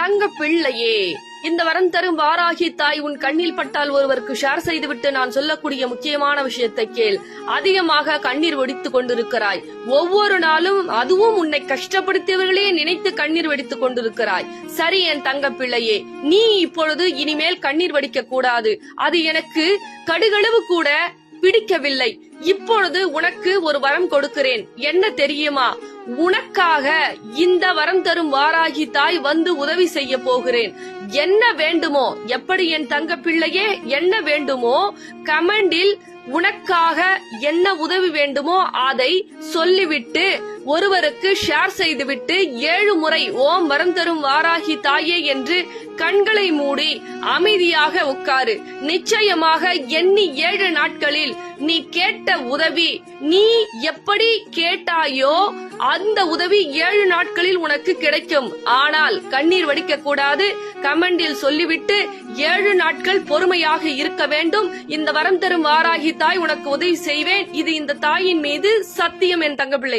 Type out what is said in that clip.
தங்க பிள்ளையே இந்த வரம் தரும் வாராகி தாய் உன் கண்ணில் பட்டால் ஒருவருக்கு ஷேர் செய்துவிட்டு நான் சொல்லக்கூடிய முக்கியமான விஷயத்தை கேள். அதிகமாக கண்ணீர் வெடித்துக் கொண்டிருக்கிறாய். ஒவ்வொரு நாளும் அதுவும் உன்னை கஷ்டப்படுத்தியவர்களே நினைத்து கண்ணீர் வெடித்துக் கொண்டிருக்கிறாய். சரி என் தங்க பிள்ளையே நீ இப்பொழுது இனிமேல் கண்ணீர் வடிக்க கூடாது. அது எனக்கு கடுகளவு கூட பிடிக்கவில்லை. இப்பொழுது உனக்கு ஒரு வரம் கொடுக்கிறேன். என்ன தெரியுமா? உனக்காக இந்த வரம் தரும் வாராகி தாய் வந்து உதவி செய்ய போகிறேன். என்ன வேண்டுமோ எப்படி என் தங்க பிள்ளையே என்ன வேண்டுமோ கமெண்டில் உனக்காக என்ன உதவி வேண்டுமோ அதை சொல்லிவிட்டு ஒருவருக்கு ஷேர் செய்துவிட்டு ஏழு முறை ஓம் வரம் தரும் வாராகி தாயே என்று கண்களை மூடி அமைதியாக உட்காரு. நிச்சயமாக எண்ணி ஏழு நாட்களில் நீ கேட்ட உதவி நீ எப்படி கேட்டாயோ அந்த உதவி ஏழு நாட்களில் உனக்கு கிடைக்கும். ஆனால் கண்ணீர் வடிக்க கூடாது. கமெண்டில் சொல்லிவிட்டு ஏழு நாட்கள் பொறுமையாக இருக்க வேண்டும். இந்த வரம் தரும் வாராகி தாய் உனக்கு உதவி செய்வேன். இது இந்த தாயின் மீது சத்தியம் என் தங்கப்பிள்ளை.